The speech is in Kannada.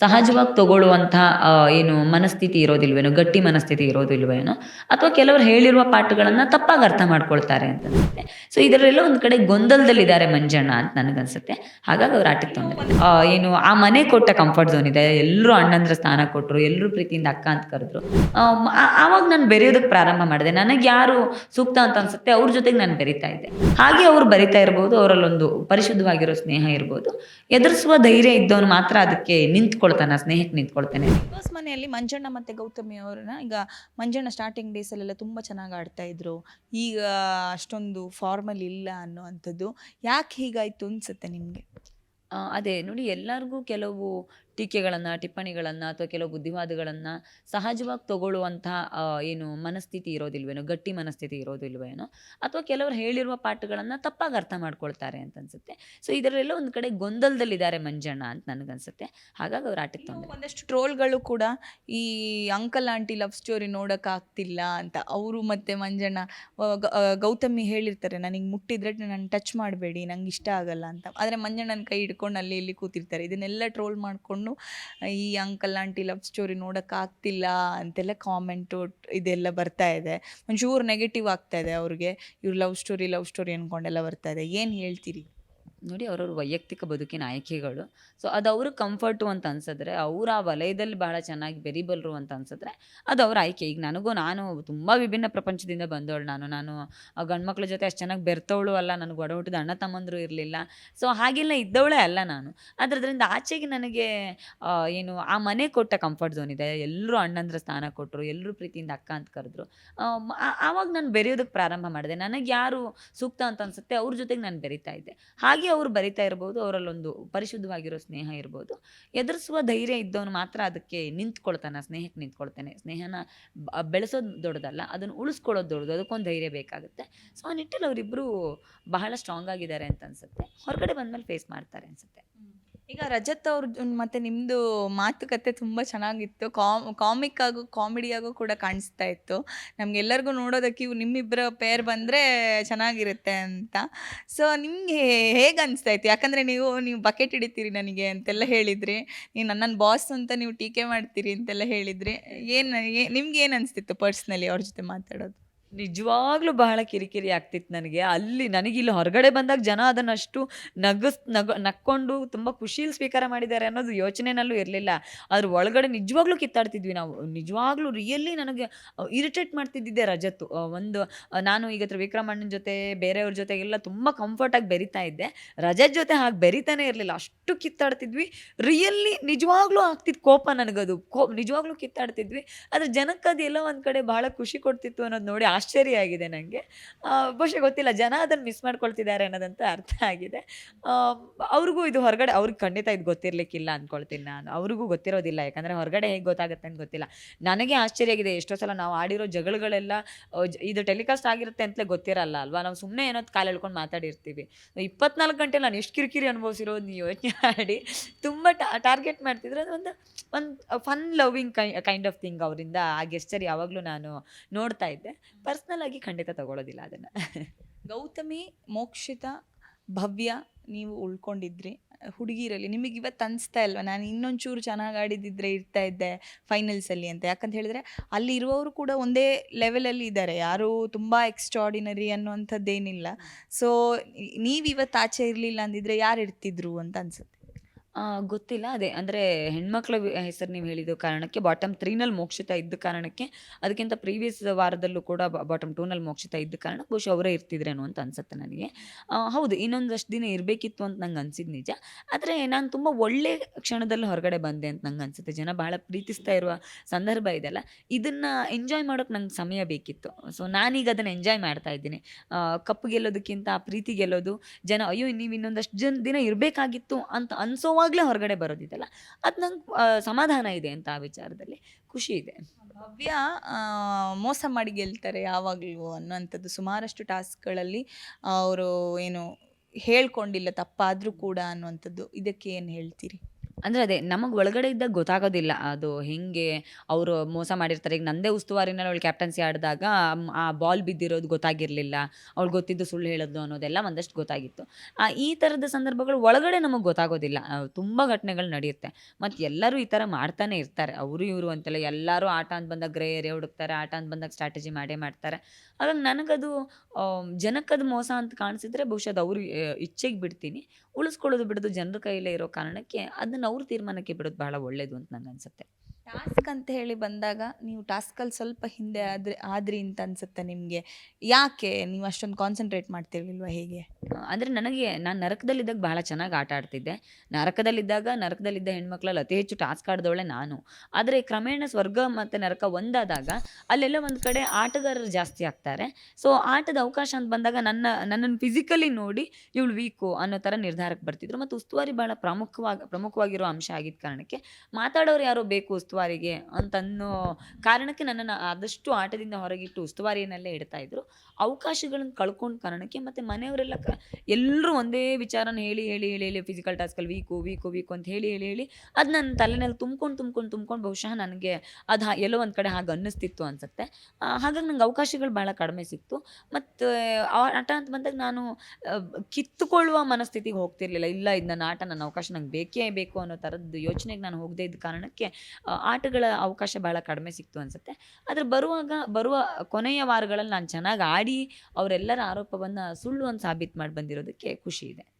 ಸಹಜವಾಗಿ ತಗೊಳ್ಳುವಂತಹ ಏನು ಮನಸ್ಥಿತಿ ಇರೋದಿಲ್ವೇನೋ, ಗಟ್ಟಿ ಮನಸ್ಥಿತಿ ಇರೋದಿಲ್ವೇನೋ, ಅಥವಾ ಕೆಲವರು ಹೇಳಿರುವ ಪಾಠಗಳನ್ನು ತಪ್ಪಾಗಿ ಅರ್ಥ ಮಾಡ್ಕೊಳ್ತಾರೆ ಅಂತ ಸೊ ಇದರಲ್ಲೆಲ್ಲ ಒಂದು ಕಡೆ ಗೊಂದಲದಲ್ಲಿದ್ದಾರೆ ಮಂಜಣ್ಣ ಅಂತ ನನಗನ್ಸುತ್ತೆ. ಹಾಗಾಗಿ ಅವ್ರು ಆಟಕ್ಕೆ ತೊಂದರೆ ಏನು, ಆ ಮನೆ ಕೊಟ್ಟ ಕಂಫರ್ಟ್ ಝೋನ್ ಇದೆ. ಎಲ್ಲರೂ ಅಣ್ಣಂದ್ರ ಸ್ಥಾನ ಕೊಟ್ಟರು ಎಲ್ಲರೂ ಪ್ರೀತಿಯಿಂದ ಅಕ್ಕ ಅಂತ ಕರೆದ್ರು. ಆವಾಗ ನಾನು ಬೆರೆಯೋದಕ್ಕೆ ಪ್ರಾರಂಭ ಮಾಡಿದೆ. ನನಗೆ ಯಾರು ಸೂಕ್ತ ಅಂತ ಅನ್ಸುತ್ತೆ, ಅವ್ರ ಜೊತೆಗೆ ನಾನು ಬೆರಿತಾ ಇದ್ದೆ. ಹಾಗೆ ಅವ್ರು ಬರಿತಾ ಇರ್ಬೋದು, ಅವರಲ್ಲೊಂದು ಪರಿಶುದ್ಧವಾಗಿರೋ ಸ್ನೇಹ ಇರ್ಬೋದು. ಎದುರಿಸುವ ಧೈರ್ಯ ಇದ್ದವನು ಮಾತ್ರ ಅದಕ್ಕೆ ನಿಂತ್ಕೊಳ್ತಾನೆ ಆ ಸ್ನೇಹಕ್ಕೆ ನಿಂತ್ಕೊಳ್ತಾನೆ. ಬಿಗ್ ಬಾಸ್ ಮನೆಯಲ್ಲಿ ಮಂಜಣ್ಣ ಮತ್ತೆ ಗೌತಮಿ ಅವ್ರನ್ನ ಈಗ ಮಂಜಣ್ಣ ಸ್ಟಾರ್ಟಿಂಗ್ ಡೇಸಲ್ಲೆಲ್ಲ ತುಂಬ ಚೆನ್ನಾಗಿ ಆಡ್ತಾ ಇದ್ರು. ಈಗ ಅಷ್ಟೊಂದು ಫಾರ್ಮಲ್ ಇಲ್ಲ ಅನ್ನೋ ಅಂಥದ್ದು ಯಾಕೆ ಹೀಗಾಯ್ತು ಅನ್ಸುತ್ತೆ ನಿಮಗೆ? ಆ, ಅದೇ ನೋಡಿ ಎಲ್ಲರಿಗೂ ಕೆಲವು ಟೀಕೆಗಳನ್ನು ಟಿಪ್ಪಣಿಗಳನ್ನು ಅಥವಾ ಕೆಲವು ಬುದ್ಧಿವಾದಗಳನ್ನು ಸಹಜವಾಗಿ ತಗೊಳ್ಳುವಂಥ ಏನು ಮನಸ್ಥಿತಿ ಇರೋದಿಲ್ವೇನೋ ಗಟ್ಟಿ ಮನಸ್ಥಿತಿ ಇರೋದಿಲ್ವೇನೋ ಅಥವಾ ಕೆಲವರು ಹೇಳಿರುವ ಪಾಠಗಳನ್ನು ತಪ್ಪಾಗಿ ಅರ್ಥ ಮಾಡ್ಕೊಳ್ತಾರೆ ಅಂತ ಅನ್ಸುತ್ತೆ. ಸೊ ಇದರಲ್ಲೆಲ್ಲ ಒಂದು ಕಡೆ ಗೊಂದಲದಲ್ಲಿದ್ದಾರೆ ಮಂಜಣ್ಣ ಅಂತ ನನಗನ್ಸುತ್ತೆ. ಹಾಗಾಗಿ ಅವ್ರು ಆಟಕ್ಕೆ ತೊಂದರೆ ಒಂದಷ್ಟು ಟ್ರೋಲ್ಗಳು ಕೂಡ ಈ ಅಂಕಲ್ ಆಂಟಿ ಲವ್ ಸ್ಟೋರಿ ನೋಡೋಕ್ಕಾಗ್ತಿಲ್ಲ ಅಂತ ಅವರು ಮತ್ತೆ ಮಂಜಣ್ಣ ಗೌತಮಿ ಹೇಳಿರ್ತಾರೆ ನನಗೆ ಮುಟ್ಟಿದ್ರೆ ನಾನು ಟಚ್ ಮಾಡಬೇಡಿ ನಂಗೆ ಇಷ್ಟ ಆಗಲ್ಲ ಅಂತ. ಆದರೆ ಮಂಜಣ್ಣನ ಕೈ ಹಿಡ್ಕೊಂಡು ಅಲ್ಲಿ ಇಲ್ಲಿ ಕೂತಿರ್ತಾರೆ. ಇದನ್ನೆಲ್ಲ ಟ್ರೋಲ್ ಮಾಡಿಕೊಂಡು ಈ ಅಂಕಲ್ ಆಂಟಿ ಲವ್ ಸ್ಟೋರಿ ನೋಡೋಕ್ಕಾಗ್ತಿಲ್ಲ ಅಂತೆಲ್ಲ ಕಾಮೆಂಟು ಇದೆಲ್ಲ ಬರ್ತಾ ಇದೆ. ಒಂಚೂರು ನೆಗೆಟಿವ್ ಆಗ್ತಾ ಇದೆ ಅವ್ರಿಗೆ. ಇವ್ರು ಲವ್ ಸ್ಟೋರಿ ಲವ್ ಸ್ಟೋರಿ ಅಂದ್ಕೊಂಡೆಲ್ಲ ಬರ್ತಾ ಇದೆ. ಏನು ಹೇಳ್ತೀರಿ? ನೋಡಿ ಅವ್ರವ್ರ ವೈಯಕ್ತಿಕ ಬದುಕಿನ ಆಯ್ಕೆಗಳು. ಸೊ ಅದು ಅವ್ರ ಕಂಫರ್ಟು ಅಂತ ಅನ್ಸಿದ್ರೆ, ಅವ್ರು ಆ ವಲಯದಲ್ಲಿ ಬಹಳ ಚೆನ್ನಾಗಿ ಬೆರಿಬಲ್ರು ಅಂತ ಅನ್ಸಿದ್ರೆ, ಅದು ಅವ್ರ ಆಯ್ಕೆ. ಈಗ ನನಗೂ ನಾನು ತುಂಬ ವಿಭಿನ್ನ ಪ್ರಪಂಚದಿಂದ ಬಂದವಳು ನಾನು. ನಾನು ಆ ಗಂಡ್ಮಕ್ಳ ಜೊತೆ ಅಷ್ಟು ಚೆನ್ನಾಗಿ ಬೆರ್ತವಳು ಅಲ್ಲ, ನನಗೆ ಒಡ ಹುಟ್ಟಿದ ಅಣ್ಣ ತಮ್ಮಂದರು ಇರಲಿಲ್ಲ. ಸೊ ಹಾಗೆಲ್ಲ ಇದ್ದವಳೇ ಅಲ್ಲ ನಾನು. ಅದರಿಂದ ಆಚೆಗೆ ನನಗೆ ಏನು, ಆ ಮನೆ ಕೊಟ್ಟ ಕಂಫರ್ಟ್ ಝೋನ್ ಇದೆ. ಎಲ್ಲರೂ ಅಣ್ಣಂದ್ರ ಸ್ಥಾನ ಕೊಟ್ಟರು ಎಲ್ಲರೂ ಪ್ರೀತಿಯಿಂದ ಅಕ್ಕ ಅಂತ ಕರೆದ್ರು. ಆವಾಗ ನಾನು ಬೆರೆಯೋದಕ್ಕೆ ಪ್ರಾರಂಭ ಮಾಡಿದೆ. ನನಗೆ ಯಾರು ಸೂಕ್ತ ಅಂತ ಅನ್ಸುತ್ತೆ, ಅವ್ರ ಜೊತೆಗೆ ನಾನು ಬೆರಿತಾ ಇದ್ದೆ. ಹಾಗೆ ಅವ್ರು ಬರಿತಾ ಇರ್ಬೋದು, ಅವರಲ್ಲೊಂದು ಪರಿಶುದ್ಧವಾಗಿರೋ ಸ್ನೇಹ ಇರ್ಬೋದು. ಎದುರಿಸುವ ಧೈರ್ಯ ಇದ್ದವನು ಮಾತ್ರ ಅದಕ್ಕೆ ನಿಂತ್ಕೊಳ್ತಾನೆ, ಸ್ನೇಹಕ್ಕೆ ನಿಂತ್ಕೊಳ್ತಾನೆ. ಸ್ನೇಹನ ಬೆಳೆಸೋದು ದೊಡ್ಡದಲ್ಲ, ಅದನ್ನು ಉಳಿಸ್ಕೊಳ್ಳೋದು ದೊಡ್ಡದು, ಅದಕ್ಕೊಂದು ಧೈರ್ಯ ಬೇಕಾಗುತ್ತೆ. ಸೊ, ಆ ನಿಟ್ಟಲ್ಲಿ ಅವರಿಬ್ಬರು ಬಹಳ ಸ್ಟ್ರಾಂಗ್ ಆಗಿದ್ದಾರೆ ಅಂತ ಅನ್ಸುತ್ತೆ. ಹೊರಗಡೆ ಬಂದ್ಮೇಲೆ ಫೇಸ್ ಮಾಡ್ತಾರೆ ಅನ್ಸುತ್ತೆ. ಈಗ ರಜತ್ ಅವ್ರ ಮತ್ತೆ ನಿಮ್ಮದು ಮಾತುಕತೆ ತುಂಬ ಚೆನ್ನಾಗಿತ್ತು. ಕಾಮ್ ಕಾಮಿಕ್ ಆಗು ಕಾಮಿಡಿ ಆಗು ಕೂಡ ಕಾಣಿಸ್ತಾ ಇತ್ತು. ನಮಗೆಲ್ಲರಿಗೂ ನೋಡೋದಕ್ಕೆ ಇವು ನಿಮ್ಮಿಬ್ಬರ ಪೇರ್ ಬಂದರೆ ಚೆನ್ನಾಗಿರುತ್ತೆ ಅಂತ. ಸೊ ನಿಮಗೆ ಹೇಗೆ ಅನಿಸ್ತಾ ಇತ್ತು ಯಾಕಂದರೆ ನೀವು ನೀವು ಬಕೆಟ್ ಹಿಡಿತೀರಿ ನನಗೆ ಅಂತೆಲ್ಲ ಹೇಳಿದ್ರಿ ನೀವು ನನ್ನ ಬಾಸ್ ಅಂತ ನೀವು ಟೀಕೆ ಮಾಡ್ತೀರಿ ಅಂತೆಲ್ಲ ಹೇಳಿದ್ರಿ, ಏನು ನಿಮ್ಗೆ ಏನು ಅನಿಸ್ತಿತ್ತು ಪರ್ಸ್ನಲಿ ಅವ್ರ ಜೊತೆ ಮಾತಾಡೋದು? ನಿಜವಾಗ್ಲೂ ಬಹಳ ಕಿರಿಕಿರಿ ಆಗ್ತಿತ್ತು ನನಗೆ. ಅಲ್ಲಿ ನನಗೆ ಇಲ್ಲಿ ಹೊರಗಡೆ ಬಂದಾಗ ಜನ ಅದನ್ನಷ್ಟು ನಗಸ್, ನಗ, ನಕ್ಕೊಂಡು ತುಂಬ ಖುಷಿಯಲ್ಲಿ ಸ್ವೀಕಾರ ಮಾಡಿದ್ದಾರೆ ಅನ್ನೋದು ಯೋಚನೆನಲ್ಲೂ ಇರಲಿಲ್ಲ. ಅದ್ರ ಒಳಗಡೆ ನಿಜವಾಗ್ಲೂ ಕಿತ್ತಾಡ್ತಿದ್ವಿ ನಾವು. ನಿಜವಾಗ್ಲೂ ರಿಯಲಿ ನನಗೆ ಇರಿಟೇಟ್ ಮಾಡ್ತಿದ್ದಿದ್ದೆ ರಜತ್ತು. ಒಂದು ನಾನು ಈಗ ವಿಕ್ರಮಣ್ಣನ ಜೊತೆ, ಬೇರೆಯವ್ರ ಜೊತೆಗೆಲ್ಲ ತುಂಬ ಕಂಫರ್ಟಾಗಿ ಬೆರಿತಾ ಇದ್ದೆ. ರಜತ್ ಜೊತೆ ಹಾಗೆ ಬೆರಿತಾನೆ ಇರಲಿಲ್ಲ. ಅಷ್ಟು ಕಿತ್ತಾಡ್ತಿದ್ವಿ. ರಿಯಲಿ ನಿಜವಾಗ್ಲೂ ಆಗ್ತಿತ್ತು ಕೋಪ ನನಗದು. ಕೋ, ನಿಜವಾಗ್ಲೂ ಕಿತ್ತಾಡ್ತಿದ್ವಿ. ಆದರೆ ಜನಕ್ಕೆ ಅದೆಲ್ಲ ಒಂದು ಕಡೆ ಬಹಳ ಖುಷಿ ಕೊಡ್ತಿತ್ತು ಅನ್ನೋದು ನೋಡಿ ಆಶ್ಚರ್ಯ ಆಗಿದೆ ನನಗೆ ಬಹುಶಃ ಗೊತ್ತಿಲ್ಲ, ಜನ ಅದನ್ನು ಮಿಸ್ ಮಾಡ್ಕೊಳ್ತಿದ್ದಾರೆ ಅನ್ನೋದಂತ ಅರ್ಥ ಆಗಿದೆ. ಅವ್ರಿಗೂ ಇದು ಹೊರಗಡೆ, ಅವ್ರಿಗೆ ಖಂಡಿತ ಇದು ಗೊತ್ತಿರಲಿಕ್ಕಿಲ್ಲ ಅಂದ್ಕೊಳ್ತೀನಿ ನಾನು. ಅವ್ರಿಗೂ ಗೊತ್ತಿರೋದಿಲ್ಲ, ಯಾಕಂದರೆ ಹೊರಗಡೆ ಹೇಗೆ ಗೊತ್ತಾಗುತ್ತೆ ಅಂತ ಗೊತ್ತಿಲ್ಲ. ನನಗೆ ಆಶ್ಚರ್ಯ ಆಗಿದೆ ಎಷ್ಟೋ ಸಲ ನಾವು ಆಡಿರೋ ಜಗಳಗಳೆಲ್ಲ ಇದು ಟೆಲಿಕಾಸ್ಟ್ ಆಗಿರುತ್ತೆ ಅಂತಲೇ ಗೊತ್ತಿರಲ್ಲ ಅಲ್ವಾ? ನಾವು ಸುಮ್ಮನೆ ಏನೋ ಕಾಲು ಎಳ್ಕೊಂಡು ಮಾತಾಡಿರ್ತೀವಿ. ಇಪ್ಪತ್ನಾಲ್ಕು ಗಂಟೆ ನಾನು ಎಷ್ಟು ಕಿರಿಕಿರಿ ಅನುಭವಿಸಿರೋದು ನೀವು ಯೋಚನೆ ಮಾಡಿ. ತುಂಬ ಟಾರ್ಗೆಟ್ ಮಾಡ್ತಿದ್ರೆ. ಅದೊಂದು ಒಂದು ಫನ್ ಲವಿಂಗ್ ಕೈ ಕೈಂಡ್ ಆಫ್ ಥಿಂಗ್ ಅವರಿಂದ ಆ ಗೆಸ್ಚರ್ ಯಾವಾಗಲೂ ನಾನು ನೋಡ್ತಾ ಇದ್ದೆ. ಪರ್ಸ್ನಲ್ ಆಗಿ ಖಂಡಿತ ತಗೊಳ್ಳೋದಿಲ್ಲ ಅದನ್ನು. ಗೌತಮಿ, ಮೋಕ್ಷಿತ, ಭವ್ಯ ನೀವು ಉಳ್ಕೊಂಡಿದ್ರಿ. ಹುಡುಗಿರಲ್ಲಿ ನಿಮಗೆ ಇವತ್ತು ಅನಿಸ್ತಾ ಇಲ್ವಾ? ನಾನು ಇನ್ನೊಂಚೂರು ಚೆನ್ನಾಗಿ ಆಡಿದಿದ್ರೆ ಇರ್ತಾ ಇದ್ದೆ ಫೈನಲ್ಸಲ್ಲಿ ಅಂತ. ಯಾಕಂತ ಹೇಳಿದ್ರೆ ಅಲ್ಲಿ ಇರುವವರು ಕೂಡ ಒಂದೇ ಲೆವೆಲಲ್ಲಿ ಇದ್ದಾರೆ. ಯಾರು ತುಂಬ ಎಕ್ಸ್ಟ್ರಾಡಿನರಿ ಅನ್ನುವಂಥದ್ದೇನಿಲ್ಲ. ಸೊ ನೀವು ಇವತ್ತು ಆಚೆ ಇರಲಿಲ್ಲ ಅಂದಿದ್ರೆ ಯಾರು ಇರ್ತಿದ್ರು ಅಂತ ಅನ್ಸುತ್ತೆ. ಗೊತ್ತಿಲ್ಲ. ಅದೇ ಅಂದರೆ ಹೆಣ್ಮಕ್ಳ ಹೆಸರು ನೀವು ಹೇಳಿದ ಕಾರಣಕ್ಕೆ ಬಾಟಮ್ ತ್ರೀನಲ್ಲಿ ಮೋಕ್ಷಿತ ಇದ್ದ ಕಾರಣಕ್ಕೆ ಅದಕ್ಕಿಂತ ಪ್ರೀವಿಯಸ್ ವಾರದಲ್ಲೂ ಕೂಡ ಬಾಟಮ್ ಟೂನಲ್ಲಿ ಮೋಕ್ಷಿತ ಇದ್ದ ಕಾರಣ ಬಹುಶಃ ಅವರೇ ಇರ್ತಿದ್ರೇನೋ ಅಂತ ಅನ್ಸುತ್ತೆ ನನಗೆ. ಹೌದು, ಇನ್ನೊಂದಷ್ಟು ದಿನ ಇರಬೇಕಿತ್ತು ಅಂತ ನಂಗೆ ಅನ್ಸಿದ್ದು ನಿಜ. ಆದರೆ ನಾನು ತುಂಬ ಒಳ್ಳೆ ಕ್ಷಣದಲ್ಲಿ ಹೊರಗಡೆ ಬಂದೆ ಅಂತ ನಂಗೆ ಅನ್ಸುತ್ತೆ. ಜನ ಬಹಳ ಪ್ರೀತಿಸ್ತಾ ಇರುವ ಸಂದರ್ಭ ಇದೆಲ್ಲ. ಇದನ್ನು ಎಂಜಾಯ್ ಮಾಡೋಕೆ ನಂಗೆ ಸಮಯ ಬೇಕಿತ್ತು. ಸೊ ನಾನೀಗ ಅದನ್ನು ಎಂಜಾಯ್ ಮಾಡ್ತಾ ಇದ್ದೀನಿ. ಕಪ್ಪು ಗೆಲ್ಲೋದಕ್ಕಿಂತ ಆ ಪ್ರೀತಿ ಗೆಲ್ಲೋದು, ಜನ, ಅಯ್ಯೋ, ನೀವು ಇನ್ನೊಂದಷ್ಟು ಜನ, ದಿನ ಇರಬೇಕಾಗಿತ್ತು ಅಂತ ಅನ್ಸೋವಾಗಲೇ ಹೊರಗಡೆ ಬರೋದಿದೆಯಲ್ಲ ಅದು ನಂಗೆ ಸಮಾಧಾನ ಇದೆ ಅಂತ ಆ ವಿಚಾರದಲ್ಲಿ. ಖುಷಿ ಇದೆ. ಭವ್ಯ ಮೋಸ ಮಾಡಿ ಗೆಲ್ತಾರೆ ಯಾವಾಗಲೂ ಅನ್ನೋಂಥದ್ದು ಸುಮಾರಷ್ಟು ಟಾಸ್ಕ್ಗಳಲ್ಲಿ ಅವರು ಏನು ಹೇಳ್ಕೊಂಡಿಲ್ಲ, ತಪ್ಪಾದರೂ ಕೂಡ ಅನ್ನುವಂಥದ್ದು. ಇದಕ್ಕೆ ಏನು ಹೇಳ್ತೀರಿ? ಅಂದ್ರೆ ಅದೇ ನಮಗೆ ಒಳಗಡೆ ಇದ್ದಾಗ ಗೊತ್ತಾಗೋದಿಲ್ಲ. ಅದು ಹೆಂಗೆ ಅವರು ಮೋಸ ಮಾಡಿರ್ತಾರೆ. ಈಗ ನಂದೇ ಉಸ್ತುವಾರಿನಲ್ಲಿ ಅವಳು ಕ್ಯಾಪ್ಟನ್ಸಿ ಆಡಿದಾಗ ಆ ಬಾಲ್ ಬಿದ್ದಿರೋದು ಗೊತ್ತಾಗಿರಲಿಲ್ಲ. ಅವಳು ಗೊತ್ತಿದ್ದು ಸುಳ್ಳು ಹೇಳೋದು ಅನ್ನೋದೆಲ್ಲ ಒಂದಷ್ಟು ಗೊತ್ತಾಗಿತ್ತು. ಆ, ಈ ಥರದ ಸಂದರ್ಭಗಳು ಒಳಗಡೆ ನಮಗೆ ಗೊತ್ತಾಗೋದಿಲ್ಲ. ತುಂಬ ಘಟನೆಗಳು ನಡೆಯುತ್ತೆ. ಮತ್ತು ಎಲ್ಲರೂ ಈ ಥರ ಮಾಡ್ತಾನೆ ಇರ್ತಾರೆ. ಅವರು ಇವರು ಅಂತೆಲ್ಲ ಎಲ್ಲರೂ ಆಟ ಅಂತ ಬಂದಾಗ ಗ್ರೇ ಏರಿಯಾ ಹುಡುಕ್ತಾರೆ ಆಟ ಅಂತ ಬಂದಾಗ ಸ್ಟ್ರಾಟಜಿ ಮಾಡೇ ಮಾಡ್ತಾರೆ. ಹಾಗಾಗಿ ನನಗದು ಜನಕ್ಕದು ಮೋಸ ಅಂತ ಕಾಣಿಸಿದ್ರೆ ಬಹುಶಃ ಅವ್ರ ಇಚ್ಛೆಗೆ ಬಿಡ್ತೀನಿ. ಉಳಿಸ್ಕೊಳ್ಳೋದು ಬಿಡೋದು ಜನರ ಕೈಯಲ್ಲೇ ಇರೋ ಕಾರಣಕ್ಕೆ ಅದನ್ನ ಅವ್ರ ತೀರ್ಮಾನಕ್ಕೆ ಬಿಡೋದು ಬಹಳ ಒಳ್ಳೇದು ಅಂತ ನನಗೆ ಅನ್ಸುತ್ತೆ ಟಾಸ್ಕ್ ಅಂತ ಹೇಳಿ ಬಂದಾಗ ನೀವು ಟಾಸ್ಕಲ್ಲಿ ಸ್ವಲ್ಪ ಹಿಂದೆ ಆದ್ರೆ, ಆದ್ರಿ ಅಂತ ಅನ್ಸುತ್ತೆ ನಿಮಗೆ? ಯಾಕೆ ನೀವು ಅಷ್ಟೊಂದು ಕಾನ್ಸಂಟ್ರೇಟ್ ಮಾಡ್ತಿರ್ಲಿಲ್ವಾ ಹೇಗೆ? ಅಂದರೆ ನನಗೆ, ನಾನು ನರಕದಲ್ಲಿದ್ದಾಗ ಭಾಳ ಚೆನ್ನಾಗಿ ಆಟ ಆಡ್ತಿದ್ದೆ. ನರಕದಲ್ಲಿದ್ದಾಗ ನರಕದಲ್ಲಿದ್ದ ಹೆಣ್ಮಕ್ಳಲ್ಲಿ ಅತಿ ಹೆಚ್ಚು ಟಾಸ್ಕ್ ಆಡಿದವಳೆ ನಾನು. ಆದರೆ ಕ್ರಮೇಣ ಸ್ವರ್ಗ ಮತ್ತು ನರಕ ಒಂದಾದಾಗ ಅಲ್ಲೆಲ್ಲ ಒಂದು ಕಡೆ ಆಟಗಾರರು ಜಾಸ್ತಿ ಆಗ್ತಾರೆ. ಸೊ ಆಟದ ಅವಕಾಶ ಅಂತ ಬಂದಾಗ ನನ್ನ, ನನ್ನನ್ನು ಫಿಸಿಕಲಿ ನೋಡಿ ಇವಳು ವೀಕು ಅನ್ನೋ ಥರ ನಿರ್ಧಾರಕ್ಕೆ ಬರ್ತಿದ್ರು. ಮತ್ತು ಉಸ್ತುವಾರಿ ಭಾಳ ಪ್ರಮುಖವಾಗಿ, ಪ್ರಮುಖವಾಗಿರೋ ಅಂಶ ಆಗಿದ್ದ ಕಾರಣಕ್ಕೆ ಮಾತಾಡೋರು ಯಾರೋ ಬೇಕು ಉಸ್ತುವಾರಿಗೆ ಅಂತನ್ನೋ ಕಾರಣಕ್ಕೆ ನನ್ನನ್ನು ಆದಷ್ಟು ಆಟದಿಂದ ಹೊರಗಿಟ್ಟು ಉಸ್ತುವಾರಿಯನ್ನಲ್ಲೇ ಇಡ್ತಾ ಇದ್ರು. ಅವಕಾಶಗಳನ್ನು ಕಳ್ಕೊಂಡ ಕಾರಣಕ್ಕೆ ಮತ್ತು ಮನೆಯವರೆಲ್ಲ ಕ ಎಲ್ಲರೂ ಒಂದೇ ವಿಚಾರನ ಹೇಳಿ ಹೇಳಿ ಹೇಳಿ ಹೇಳಿ ಫಿಸಿಕಲ್ ಟಾಸ್ಕಲ್ಲಿ ವೀಕು ವೀಕು ವೀಕು ಅಂತ ಹೇಳಿ ಹೇಳಿ ಹೇಳಿ ಅದು ನನ್ನ ತಲೆನಲ್ಲಿ ತುಂಬ್ಕೊಂಡು ತುಂಬ್ಕೊಂಡು ತುಂಬ್ಕೊಂಡು ಬಹುಶಃ ನನಗೆ ಅದು ಎಲ್ಲೋ ಒಂದು ಕಡೆ ಹಾಗೆ ಅನ್ನಿಸ್ತಿತ್ತು ಅನಿಸುತ್ತೆ. ಹಾಗಾಗಿ ನಂಗೆ ಅವಕಾಶಗಳು ಭಾಳ ಕಡಿಮೆ ಸಿಕ್ತು. ಮತ್ತು ಆಟ ಅಂತ ಬಂದಾಗ ನಾನು ಕಿತ್ತುಕೊಳ್ಳುವ ಮನಸ್ಥಿತಿಗೆ ಹೋಗ್ತಿರ್ಲಿಲ್ಲ. ಇಲ್ಲ ಇದು ನನ್ನ ಆಟ ನನ್ನ ಅವಕಾಶ ನಂಗೆ ಬೇಕೇ ಬೇಕು ಅನ್ನೋ ಥರದ್ದು ಯೋಚನೆಗೆ ನಾನು ಹೋಗದೇ ಇದ್ದ ಕಾರಣಕ್ಕೆ ಆಟಗಳ ಅವಕಾಶ ಭಾಳ ಕಡಿಮೆ ಸಿಕ್ತು ಅನಿಸುತ್ತೆ. ಆದರೆ ಬರುವಾಗ, ಬರುವ ಕೊನೆಯ ವಾರಗಳಲ್ಲಿ ನಾನು ಚೆನ್ನಾಗಿ ಆಡಿ ಅವರೆಲ್ಲರ ಆರೋಪವನ್ನು ಸುಳ್ಳು ಅಂತ ಸಾಬೀತು ಮಾಡಿ ಬಂದಿರೋದಕ್ಕೆ ಖುಷಿ ಇದೆ.